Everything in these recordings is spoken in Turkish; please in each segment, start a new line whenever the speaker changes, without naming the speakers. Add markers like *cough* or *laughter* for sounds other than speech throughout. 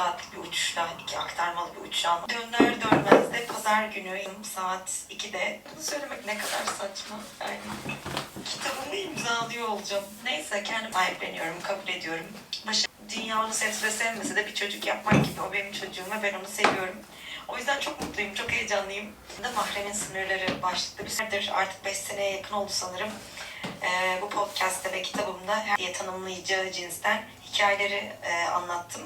saatlik bir uçuşla, iki aktarmalı bir uçuşla döner dönmez de pazar günü saat 2'de bunu söylemek ne kadar saçma. Yani kitabımı imzalıyor olacağım. Neyse kendim sahipleniyorum, kabul ediyorum. Başı, dünya onu sevse de sevmese de bir çocuk yapmak gibi o benim çocuğum ve ben onu seviyorum. O yüzden çok mutluyum, çok heyecanlıyım. Da mahremin sınırları başlıklı bir süredir artık 5 seneye yakın oldu sanırım. Ee, bu podcast'te ve kitabımda diye tanımlayacağı cinsten hikayeleri e, anlattım.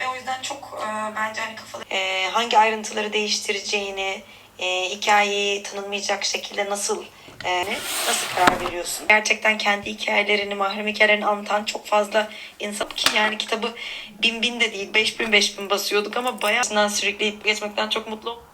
Ve o yüzden çok e, bence hani kafalı e, hangi ayrıntıları değiştireceğini, e, hikayeyi tanımlayacak şekilde nasıl e, nasıl karar veriyorsun? Gerçekten kendi hikayelerini, mahrem hikayelerini anlatan çok fazla insan ki yani kitabı bin bin de değil, beş bin beş bin basıyorduk ama bayağı sürükleyip geçmekten çok mutlu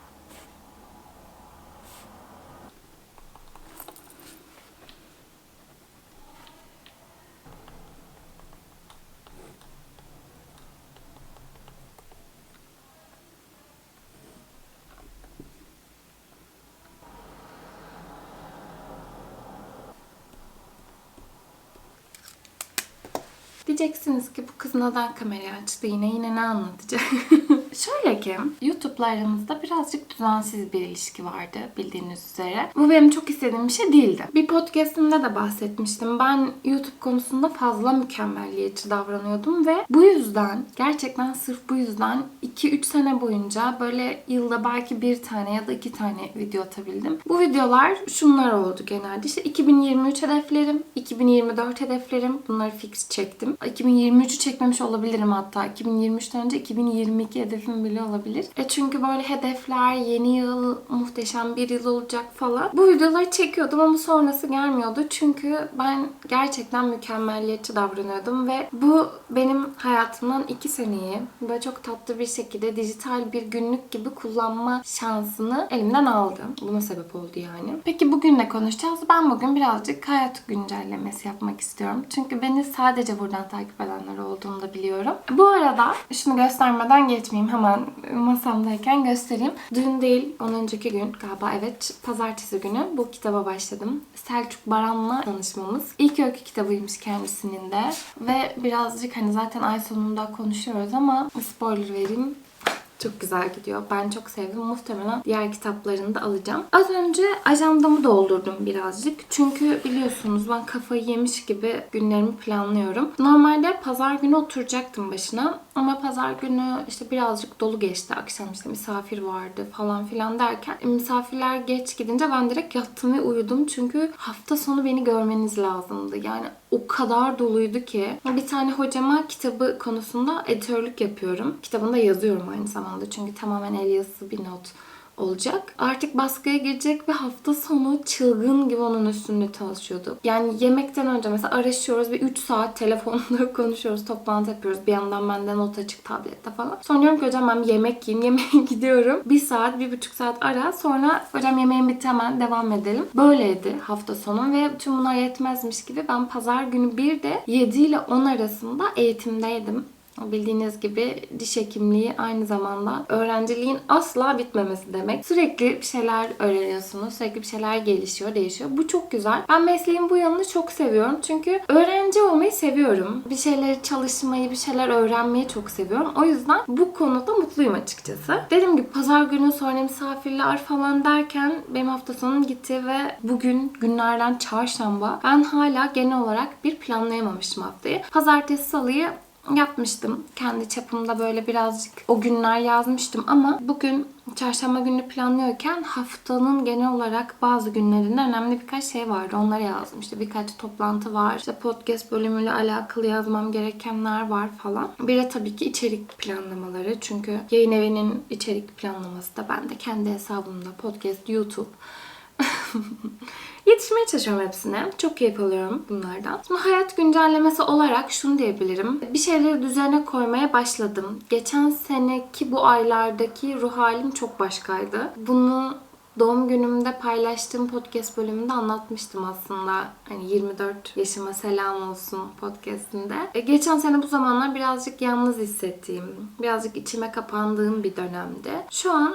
Diyeceksiniz ki bu kız neden kamerayı açtı yine yine ne anlatacak? *laughs* Şöyle ki YouTube'la birazcık düzensiz bir ilişki vardı bildiğiniz üzere. Bu benim çok istediğim bir şey değildi. Bir podcastimde de bahsetmiştim. Ben YouTube konusunda fazla mükemmelliyetçi davranıyordum ve bu yüzden gerçekten sırf bu yüzden 2-3 sene boyunca böyle yılda belki bir tane ya da iki tane video atabildim. Bu videolar şunlar oldu genelde. İşte 2023 hedeflerim, 2024 hedeflerim. Bunları fix çektim. 2023'ü çekmemiş olabilirim hatta. 2023'ten önce 2022 hedefim bile olabilir. E çünkü böyle hedefler, yeni yıl, muhteşem bir yıl olacak falan. Bu videoları çekiyordum ama sonrası gelmiyordu. Çünkü ben gerçekten mükemmelliyetçi davranıyordum ve bu benim hayatımdan iki seneyi böyle çok tatlı bir şekilde dijital bir günlük gibi kullanma şansını elimden aldı. Buna sebep oldu yani. Peki bugün ne konuşacağız? Ben bugün birazcık hayat güncellemesi yapmak istiyorum. Çünkü beni sadece buradan takip edenler olduğunu da biliyorum. Bu arada şunu göstermeden geçmeyeyim. Hemen masamdayken göstereyim. Dün değil, ondan önceki gün galiba evet pazartesi günü bu kitaba başladım. Selçuk Baran'la tanışmamız. İlk öykü kitabıymış kendisinin de. Ve birazcık hani zaten ay sonunda konuşuyoruz ama spoiler vereyim. Çok güzel gidiyor. Ben çok sevdim. Muhtemelen diğer kitaplarını da alacağım. Az önce ajandamı doldurdum birazcık. Çünkü biliyorsunuz ben kafayı yemiş gibi günlerimi planlıyorum. Normalde pazar günü oturacaktım başına. Ama pazar günü işte birazcık dolu geçti. Akşam işte misafir vardı falan filan derken misafirler geç gidince ben direkt yattım ve uyudum. Çünkü hafta sonu beni görmeniz lazımdı. Yani o kadar doluydu ki. Bir tane hocama kitabı konusunda editörlük yapıyorum. Kitabında yazıyorum aynı zamanda. Çünkü tamamen el yazısı bir not olacak. Artık baskıya girecek ve hafta sonu çılgın gibi onun üstünde çalışıyordu. Yani yemekten önce mesela araşıyoruz ve 3 saat telefonda *laughs* konuşuyoruz, toplantı yapıyoruz. Bir yandan benden not açık tablette falan. Sonra diyorum ki hocam ben yemek yiyeyim, *laughs* yemeğe gidiyorum. Bir saat, bir buçuk saat ara. Sonra hocam yemeğim bitti hemen devam edelim. Böyleydi hafta sonu ve tüm bunlar yetmezmiş gibi ben pazar günü bir de 7 ile 10 arasında eğitimdeydim. Bildiğiniz gibi diş hekimliği aynı zamanda öğrenciliğin asla bitmemesi demek. Sürekli bir şeyler öğreniyorsunuz. Sürekli bir şeyler gelişiyor, değişiyor. Bu çok güzel. Ben mesleğin bu yanını çok seviyorum. Çünkü öğrenci olmayı seviyorum. Bir şeyleri çalışmayı, bir şeyler öğrenmeyi çok seviyorum. O yüzden bu konuda mutluyum açıkçası. Dediğim gibi pazar günü sonra misafirler falan derken benim hafta sonum gitti ve bugün günlerden çarşamba ben hala genel olarak bir planlayamamıştım haftayı. Pazartesi, salıyı yapmıştım. Kendi çapımda böyle birazcık o günler yazmıştım ama bugün çarşamba günü planlıyorken haftanın genel olarak bazı günlerinde önemli birkaç şey vardı. Onları yazdım. İşte birkaç toplantı var. İşte podcast bölümüyle alakalı yazmam gerekenler var falan. Bir de tabii ki içerik planlamaları. Çünkü yayın evinin içerik planlaması da bende. Kendi hesabımda podcast, YouTube *laughs* Yetişmeye çalışıyorum hepsine. Çok keyif alıyorum bunlardan. Şimdi hayat güncellemesi olarak şunu diyebilirim. Bir şeyleri düzene koymaya başladım. Geçen seneki bu aylardaki ruh halim çok başkaydı. Bunu doğum günümde paylaştığım podcast bölümünde anlatmıştım aslında. Hani 24 yaşıma selam olsun podcastinde. E, geçen sene bu zamanlar birazcık yalnız hissettiğim, birazcık içime kapandığım bir dönemdi. Şu an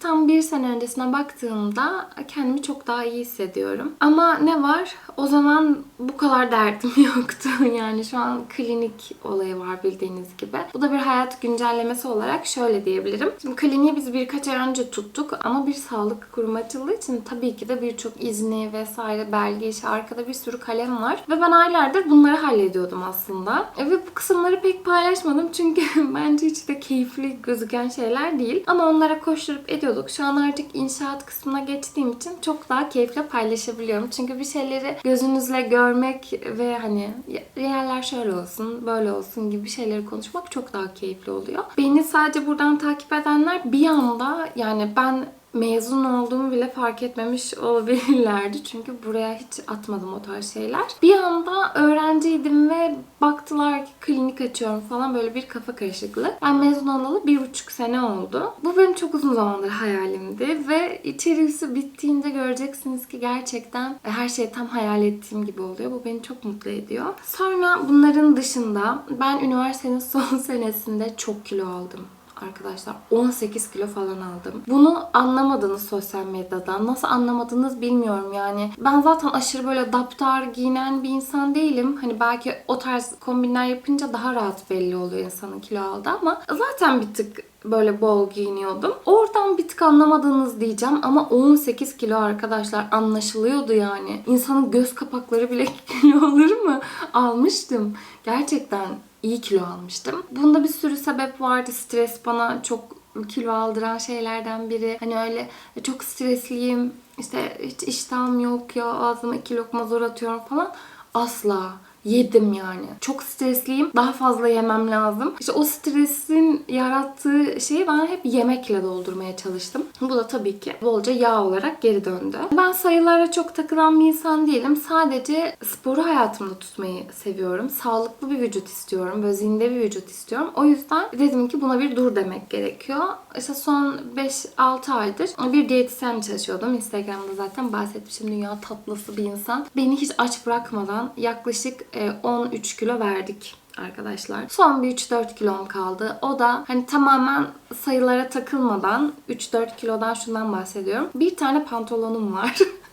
tam bir sene öncesine baktığımda kendimi çok daha iyi hissediyorum. Ama ne var? O zaman bu kadar derdim *laughs* yoktu. Yani şu an klinik olayı var bildiğiniz gibi. Bu da bir hayat güncellemesi olarak şöyle diyebilirim. Şimdi kliniği biz birkaç ay önce tuttuk ama bir sağlık kurumu açıldığı için tabii ki de birçok izni vesaire belge işi arkada bir sürü kalem var. Ve ben aylardır bunları hallediyordum aslında. E, Ve bu kısımları pek paylaşmadım çünkü *laughs* bence hiç de keyifli gözüken şeyler değil. Ama onlara koşturup ediyorduk. Şu an artık inşaat kısmına geçtiğim için çok daha keyifle paylaşabiliyorum. Çünkü bir şeyleri gözünüzle görmek ve hani yerler şöyle olsun, böyle olsun gibi şeyleri konuşmak çok daha keyifli oluyor. Beni sadece buradan takip edenler bir anda yani ben mezun olduğumu bile fark etmemiş *laughs* olabilirlerdi. Çünkü buraya hiç atmadım o tarz şeyler. Bir anda öğrenciydim ve baktılar ki klinik açıyorum falan böyle bir kafa karışıklığı. Ben mezun olalı bir buçuk sene oldu. Bu benim çok uzun zamandır hayalimdi ve içerisi bittiğinde göreceksiniz ki gerçekten her şey tam hayal ettiğim gibi oluyor. Bu beni çok mutlu ediyor. Sonra bunların dışında ben üniversitenin *laughs* son senesinde çok kilo aldım arkadaşlar 18 kilo falan aldım. Bunu anlamadınız sosyal medyadan. Nasıl anlamadınız bilmiyorum yani. Ben zaten aşırı böyle daptar giyinen bir insan değilim. Hani belki o tarz kombinler yapınca daha rahat belli oluyor insanın kilo aldı ama zaten bir tık böyle bol giyiniyordum. Oradan bir tık anlamadınız diyeceğim ama 18 kilo arkadaşlar anlaşılıyordu yani. İnsanın göz kapakları bile *laughs* kilo olur mu? Almıştım. Gerçekten iyi kilo almıştım. Bunda bir sürü sebep vardı. Stres bana çok kilo aldıran şeylerden biri. Hani öyle çok stresliyim. İşte hiç iştahım yok ya ağzıma iki lokma zor atıyorum falan. Asla yedim yani. Çok stresliyim. Daha fazla yemem lazım. İşte o stresin yarattığı şeyi ben hep yemekle doldurmaya çalıştım. Bu da tabii ki bolca yağ olarak geri döndü. Ben sayılara çok takılan bir insan değilim. Sadece sporu hayatımda tutmayı seviyorum. Sağlıklı bir vücut istiyorum. Böyle zinde bir vücut istiyorum. O yüzden dedim ki buna bir dur demek gerekiyor. İşte son 5-6 aydır bir diyetisyen çalışıyordum. Instagram'da zaten bahsetmişim. Dünya tatlısı bir insan. Beni hiç aç bırakmadan yaklaşık 13 kilo verdik arkadaşlar. Son bir 3-4 kilom kaldı. O da hani tamamen sayılara takılmadan 3-4 kilodan şundan bahsediyorum. Bir tane pantolonum var. *laughs*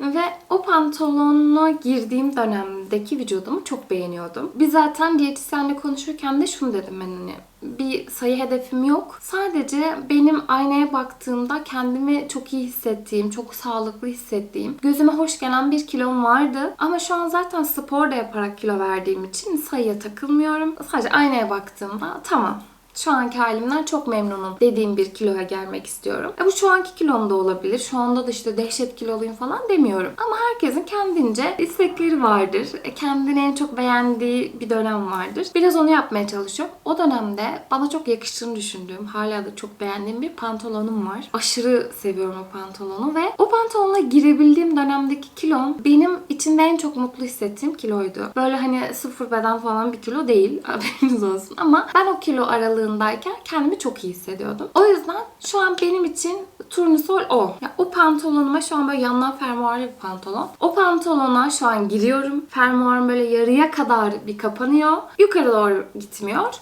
Ve o pantolonuna girdiğim dönemdeki vücudumu çok beğeniyordum. Biz zaten diyetisyenle konuşurken de şunu dedim ben hani bir sayı hedefim yok. Sadece benim aynaya baktığımda kendimi çok iyi hissettiğim, çok sağlıklı hissettiğim, gözüme hoş gelen bir kilom vardı. Ama şu an zaten spor da yaparak kilo verdiğim için sayıya takılmıyorum. Sadece aynaya baktığımda tamam şu anki halimden çok memnunum dediğim bir kiloya gelmek istiyorum. E bu şu anki kilom da olabilir. Şu anda da işte dehşet kiloluyum falan demiyorum. Ama herkesin kendince istekleri vardır. E kendini en çok beğendiği bir dönem vardır. Biraz onu yapmaya çalışıyorum. O dönemde bana çok yakıştığını düşündüğüm, hala da çok beğendiğim bir pantolonum var. Aşırı seviyorum o pantolonu ve o pantolonla girebildiğim dönemdeki kilom benim içinde en çok mutlu hissettiğim kiloydu. Böyle hani sıfır beden falan bir kilo değil. *laughs* Haberiniz olsun. Ama ben o kilo aralığı aralığındayken kendimi çok iyi hissediyordum. O yüzden şu an benim için turnusol o. Ya o pantolonuma şu an böyle yandan fermuarlı bir pantolon. O pantolona şu an giriyorum. Fermuarım böyle yarıya kadar bir kapanıyor. Yukarı doğru gitmiyor.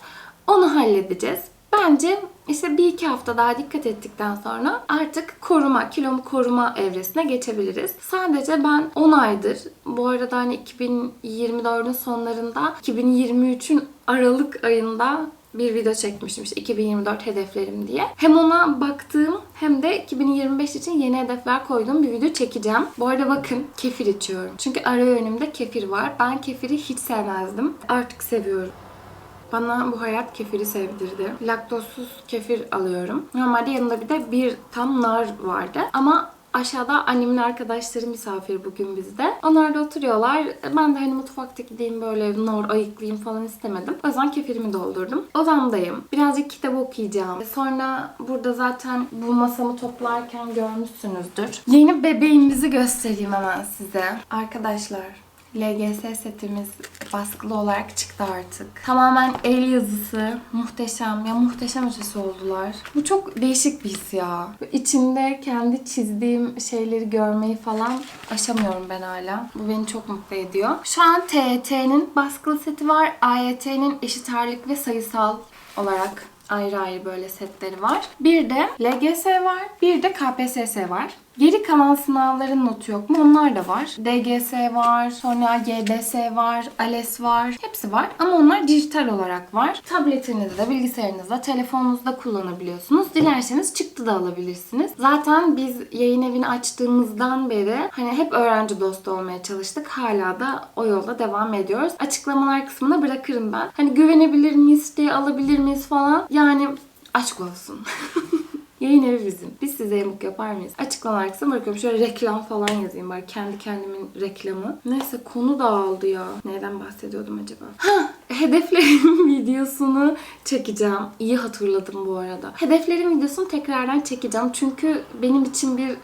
Onu halledeceğiz. Bence işte bir iki hafta daha dikkat ettikten sonra artık koruma, kilomu koruma evresine geçebiliriz. Sadece ben 10 aydır, bu arada hani 2024'ün sonlarında 2023'ün Aralık ayında bir video çekmiştim işte 2024 hedeflerim diye. Hem ona baktığım hem de 2025 için yeni hedefler koyduğum bir video çekeceğim. Bu arada bakın kefir içiyorum. Çünkü ara öğünümde kefir var. Ben kefiri hiç sevmezdim. Artık seviyorum. Bana bu hayat kefiri sevdirdi. Laktozsuz kefir alıyorum. Normalde yanında bir de bir tam nar vardı. Ama Aşağıda annemin arkadaşları misafir bugün bizde. Onlar da oturuyorlar. Ben de hani mutfakta gideyim böyle nor ayıklayayım falan istemedim. O yüzden kefirimi doldurdum. Odamdayım. Birazcık kitap okuyacağım. Sonra burada zaten bu masamı toplarken görmüşsünüzdür. Yeni bebeğimizi göstereyim hemen size. Arkadaşlar LGS setimiz baskılı olarak çıktı artık. Tamamen el yazısı. Muhteşem. Ya muhteşem ötesi oldular. Bu çok değişik bir his ya. İçinde kendi çizdiğim şeyleri görmeyi falan aşamıyorum ben hala. Bu beni çok mutlu ediyor. Şu an TET'nin baskılı seti var. AYT'nin eşit ağırlık ve sayısal olarak Ayrı ayrı böyle setleri var. Bir de LGS var. Bir de KPSS var. Geri kalan sınavların notu yok mu? Onlar da var. DGS var, sonra GDS var, ALES var. Hepsi var ama onlar dijital olarak var. Tabletinizde, bilgisayarınızda, telefonunuzda kullanabiliyorsunuz. Dilerseniz çıktı da alabilirsiniz. Zaten biz yayın evini açtığımızdan beri hani hep öğrenci dostu olmaya çalıştık. Hala da o yolda devam ediyoruz. Açıklamalar kısmına bırakırım ben. Hani güvenebilir miyiz, siteye alabilir miyiz falan. Yani aşk olsun. *laughs* Yayın evi bizim. Biz size yamuk yapar mıyız? Açıklamalar kısmına bırakıyorum. Şöyle reklam falan yazayım bari. Kendi kendimin reklamı. Neyse konu dağıldı ya. Neyden bahsediyordum acaba? Ha, hedeflerim *laughs* videosunu çekeceğim. İyi hatırladım bu arada. Hedeflerim videosunu tekrardan çekeceğim. Çünkü benim için bir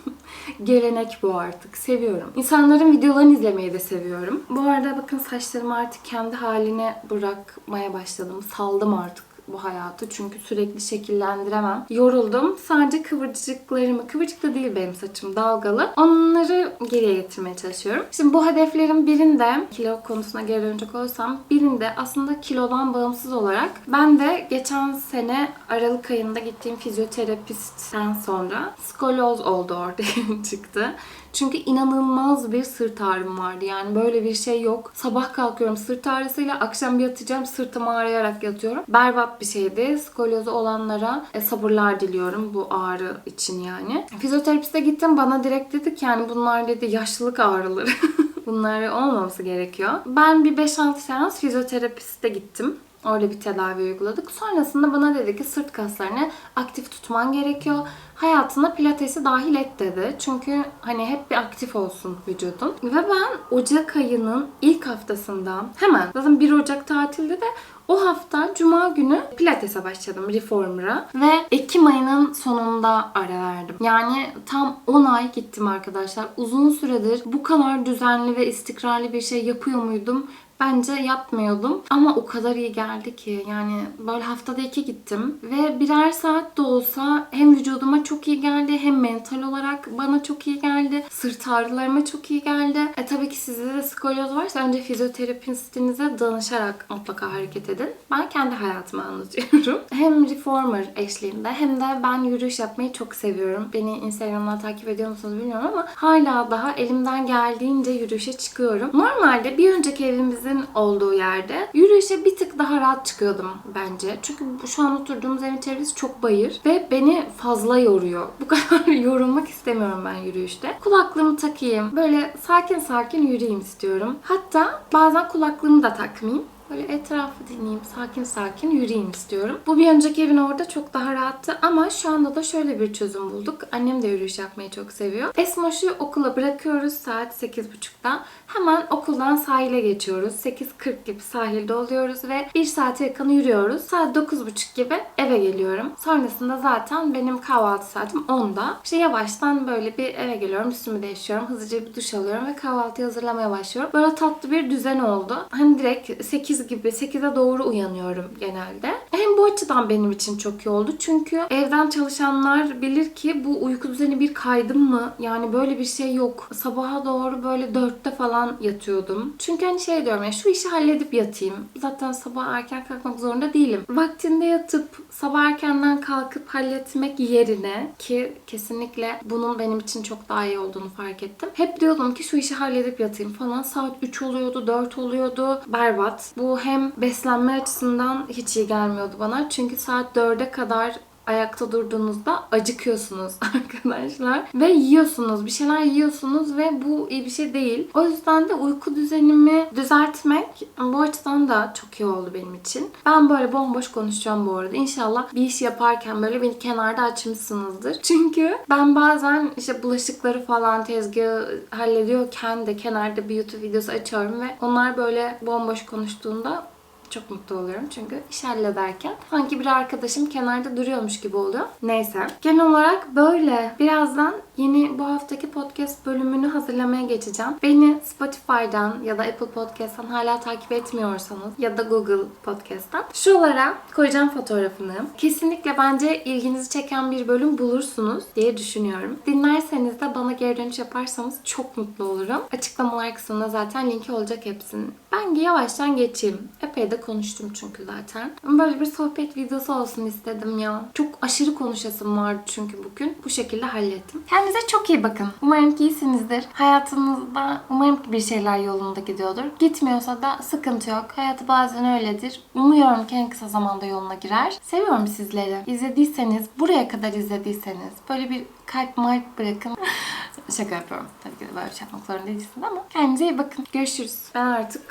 *laughs* gelenek bu artık. Seviyorum. İnsanların videolarını izlemeyi de seviyorum. Bu arada bakın saçlarımı artık kendi haline bırakmaya başladım. Saldım artık bu hayatı çünkü sürekli şekillendiremem. Yoruldum. Sadece kıvırcıklarımı, kıvırcık da değil benim saçım dalgalı. Onları geriye getirmeye çalışıyorum. Şimdi bu hedeflerin birinde kilo konusuna geri dönecek olursam birinde aslında kilodan bağımsız olarak ben de geçen sene Aralık ayında gittiğim fizyoterapistten sonra skoloz oldu ortaya *laughs* çıktı. Çünkü inanılmaz bir sırt ağrım vardı. Yani böyle bir şey yok. Sabah kalkıyorum sırt ağrısıyla, akşam bir yatacağım sırtım ağrıyarak yatıyorum. Berbat bir şeydi. Skolozu olanlara e, sabırlar diliyorum bu ağrı için yani. Fizyoterapiste gittim bana direkt dedi ki yani bunlar dedi yaşlılık ağrıları. *laughs* Bunlar olmaması gerekiyor. Ben bir 5-6 seans fizyoterapiste gittim. Orada bir tedavi uyguladık. Sonrasında bana dedi ki sırt kaslarını aktif tutman gerekiyor. Hayatına pilatesi dahil et dedi. Çünkü hani hep bir aktif olsun vücudun. Ve ben Ocak ayının ilk haftasında hemen zaten 1 Ocak tatilde de o hafta Cuma günü Pilates'e başladım Reformer'a ve Ekim ayının sonunda ara verdim. Yani tam 10 ay gittim arkadaşlar. Uzun süredir bu kadar düzenli ve istikrarlı bir şey yapıyor muydum? Bence yapmıyordum ama o kadar iyi geldi ki yani böyle haftada iki gittim ve birer saat de olsa hem vücuduma çok iyi geldi hem mental olarak bana çok iyi geldi. Sırt ağrılarıma çok iyi geldi. E tabii ki sizde de skolyoz varsa önce fizyoterapistinize danışarak mutlaka hareket edin. Ben kendi hayatımı anlatıyorum. *laughs* Hem reformer eşliğinde hem de ben yürüyüş yapmayı çok seviyorum. Beni Instagram'dan takip ediyor musunuz bilmiyorum ama hala daha elimden geldiğince yürüyüşe çıkıyorum. Normalde bir önceki evimizin olduğu yerde yürüyüşe bir tık daha rahat çıkıyordum bence. Çünkü şu an oturduğumuz evin çevresi çok bayır ve beni fazla yoruyor. Bu *laughs* kadar yorulmak istemiyorum ben yürüyüşte. Kulaklığımı takayım. Böyle sakin sakin yürüyeyim istiyorum. Hatta bazen kulaklığımı da takmayayım. Böyle etrafı dinleyeyim, sakin sakin yürüyeyim istiyorum. Bu bir önceki evin orada çok daha rahattı ama şu anda da şöyle bir çözüm bulduk. Annem de yürüyüş yapmayı çok seviyor. Esmoş'u okula bırakıyoruz saat 8.30'da. Hemen okuldan sahile geçiyoruz. 8.40 gibi sahilde oluyoruz ve 1 saate yakın yürüyoruz. Saat 9.30 gibi eve geliyorum. Sonrasında zaten benim kahvaltı saatim 10'da. İşte yavaştan böyle bir eve geliyorum. Üstümü değiştiriyorum. Hızlıca bir duş alıyorum ve kahvaltıyı hazırlamaya başlıyorum. Böyle tatlı bir düzen oldu. Hani direkt 8 gibi 8'e doğru uyanıyorum genelde. Hem bu açıdan benim için çok iyi oldu. Çünkü evden çalışanlar bilir ki bu uyku düzeni bir kaydım mı? Yani böyle bir şey yok. Sabaha doğru böyle 4'te falan yatıyordum. Çünkü hani şey diyorum ya şu işi halledip yatayım. Zaten sabah erken kalkmak zorunda değilim. Vaktinde yatıp sabah erkenden kalkıp halletmek yerine ki kesinlikle bunun benim için çok daha iyi olduğunu fark ettim. Hep diyordum ki şu işi halledip yatayım falan. Saat 3 oluyordu, 4 oluyordu. Berbat. Bu hem beslenme açısından hiç iyi gelmiyordu bana. Çünkü saat 4'e kadar ayakta durduğunuzda acıkıyorsunuz *laughs* arkadaşlar. Ve yiyorsunuz. Bir şeyler yiyorsunuz ve bu iyi bir şey değil. O yüzden de uyku düzenimi düzeltmek bu açıdan da çok iyi oldu benim için. Ben böyle bomboş konuşacağım bu arada. İnşallah bir iş yaparken böyle beni kenarda açmışsınızdır. *laughs* Çünkü ben bazen işte bulaşıkları falan tezgahı hallediyorken de kenarda bir YouTube videosu açıyorum ve onlar böyle bomboş konuştuğunda çok mutlu oluyorum çünkü iş hallederken sanki bir arkadaşım kenarda duruyormuş gibi oluyor. Neyse. Genel olarak böyle. Birazdan yeni bu haftaki podcast bölümünü hazırlamaya geçeceğim. Beni Spotify'dan ya da Apple Podcast'tan hala takip etmiyorsanız ya da Google Podcast'tan şuralara koyacağım fotoğrafını. Kesinlikle bence ilginizi çeken bir bölüm bulursunuz diye düşünüyorum. Dinlerseniz de bana geri dönüş yaparsanız çok mutlu olurum. Açıklamalar kısmında zaten linki olacak hepsinin. Ben yavaştan geçeyim. Epey de konuştum çünkü zaten. Böyle bir sohbet videosu olsun istedim ya. Çok aşırı konuşasım vardı çünkü bugün. Bu şekilde hallettim. Kendinize çok iyi bakın. Umarım ki iyisinizdir. Hayatınızda umarım ki bir şeyler yolunda gidiyordur. Gitmiyorsa da sıkıntı yok. Hayatı bazen öyledir. Umuyorum ki en kısa zamanda yoluna girer. Seviyorum sizleri. İzlediyseniz, buraya kadar izlediyseniz böyle bir kalp mark bırakın. *laughs* Şaka yapıyorum. Tabii ki de böyle bir şey yapmak zorunda değilsiniz ama kendinize iyi bakın. Görüşürüz. Ben artık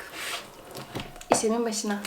işimin başına.